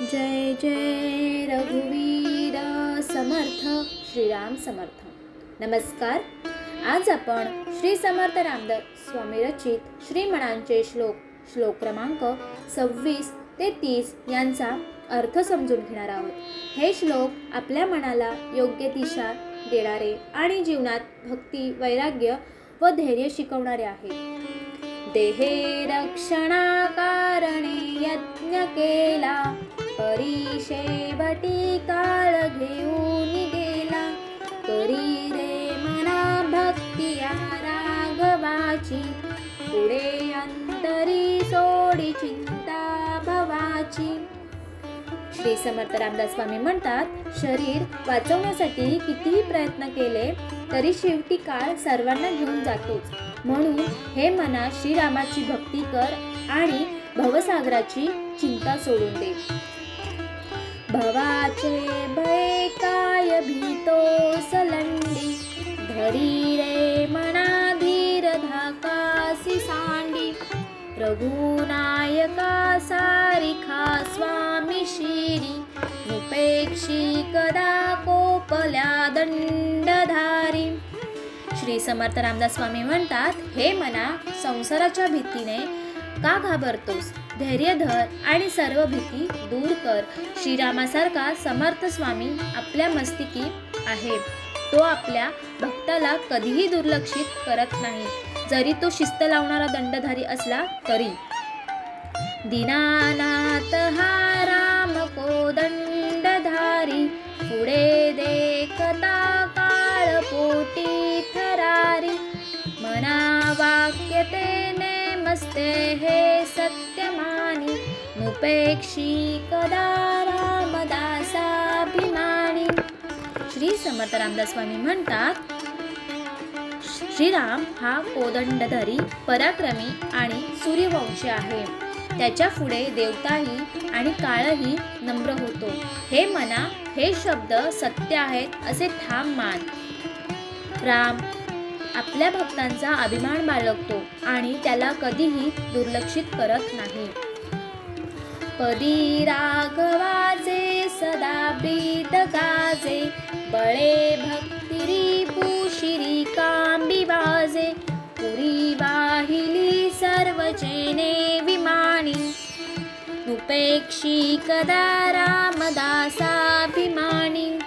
जय जय रघुवीर समर्थ श्रीराम समर्थ. नमस्कार. आज आपण श्री समर्थ रामदास स्वामी रचित श्रीमणांचे श्लोक श्लोक क्रमांक सव्वीस ते तीस यांचा अर्थ समजून घेणार आहोत. हे श्लोक आपल्या मनाला योग्य दिशा देणारे आणि जीवनात भक्ती वैराग्य व धैर्य शिकवणारे आहेत. देहे रक्षणाकारणे यज्ञ केला. परिशेवटी काळ घेऊन गेला. करी रे मना भक्ती या राघवाची. पुढे अंतरी सोडी चिंता भवाची. श्री समर्थ रामदास स्वामी म्हणतात शरीर वाचवण्यासाठी कितीही प्रयत्न केले तरी शेवटी काळ सर्वांना घेऊन जातोच. म्हणून हे मना श्रीरामाची भक्ती कर आणि भवसागराची चिंता सोडून दे. भवाचे भय काय भीतो सलंडी? धरी रे मना धीर धाकासी सांडी. रघुनायका सारिखा स्वामी शिरी. उपेक्षी कदा कोपल्या दंडधारी. श्री समर्थ रामदास स्वामी म्हणतात हे मना संसाराच्या भीतीने का घाबरतोस? धैर्य धर आणि सर्व भीती दूर कर. श्रीरामासारखा समर्थ स्वामी आपल्या मस्तिकी आहे. तो आपल्या भक्ताला कधीही दुर्लक्षित करत नाही. जरी तो शिस्त लावणारा दंडधारी असला तरी. दीनानाथ हा राम को दंडधारी. पुढे देखता काळ पोटी थरारी. मना वाक्यतेने मस्ते हे सत्य उपेक्षी कदा रामदासाभिमानी श्री समर्थ रामदास स्वामी म्हणतात श्रीराम हा कोदंडधारी पराक्रमी आणि सूर्यवंशी आहे. त्याच्या पुढे देवताही आणि काळही नम्र होतो. हे मना हे शब्द सत्य आहेत असे ठाम मान. राम आपल्या भक्तांचा अभिमान बाळगतो आणि त्याला कधीही दुर्लक्षित करत नाही. पदी राघवाचे सदा प्रीत गाजे. बळे भक्तिरी पुशिरी कांबी वाजे पुरी वाहिली सर्वचेने विमानी. उपेक्षी कदा रामदासाभिमानी.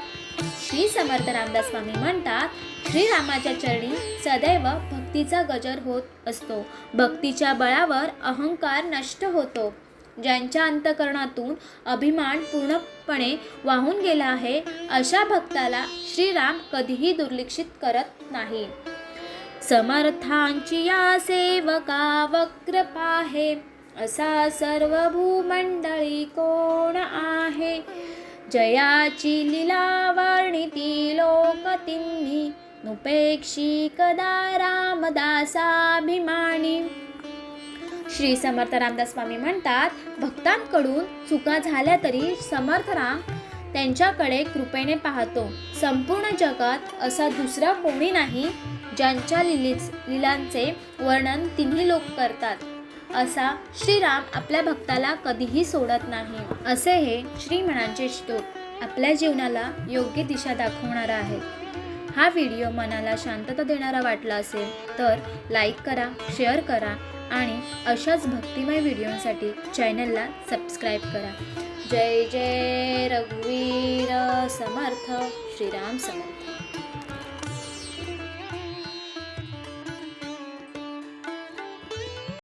श्री समर्थ रामदास स्वामी म्हणतात श्रीरामाच्या चरणी सदैव भक्तीचा गजर होत असतो. भक्तीच्या बळावर अहंकार नष्ट होतो. ज्यांच्या अंतकरणातून अभिमान पूर्णपणे वाहून गेला आहे अशा भक्ताला श्रीराम कधीही दुर्लक्षित करत नाही. समर्थांची या सेवका वक्र पाहे असा सर्व भूमंडळी कोण आहे? जयाची लिला वर्णिती लोकतिन्ही नुपेक्षी कदा रामदासाभिमानी? श्री समर्थ रामदास स्वामी म्हणतात भक्तांकडून चुका झाल्या तरी समर्थ राम त्यांच्याकडे कृपेने पाहतो. संपूर्ण जगात असा दुसरा कोणी नाही ज्यांच्या लिलीच लिलांचे वर्णन तिन्ही लोक करतात. असा श्रीराम आपल्या भक्ताला कधीही सोडत नाही. असे हे श्रीमणांचे श्लोक आपल्या जीवनाला योग्य दिशा दाखवणारा आहे. हा व्हिडिओ मनाला शांतता देणारा वाटला असेल तर लाईक करा शेअर करा आणि अशाच भक्तिमय व्हिडिओसाठी चॅनलला सबस्क्राईब करा. जय जय रघुवीर समर्थ. श्रीराम समर्थ.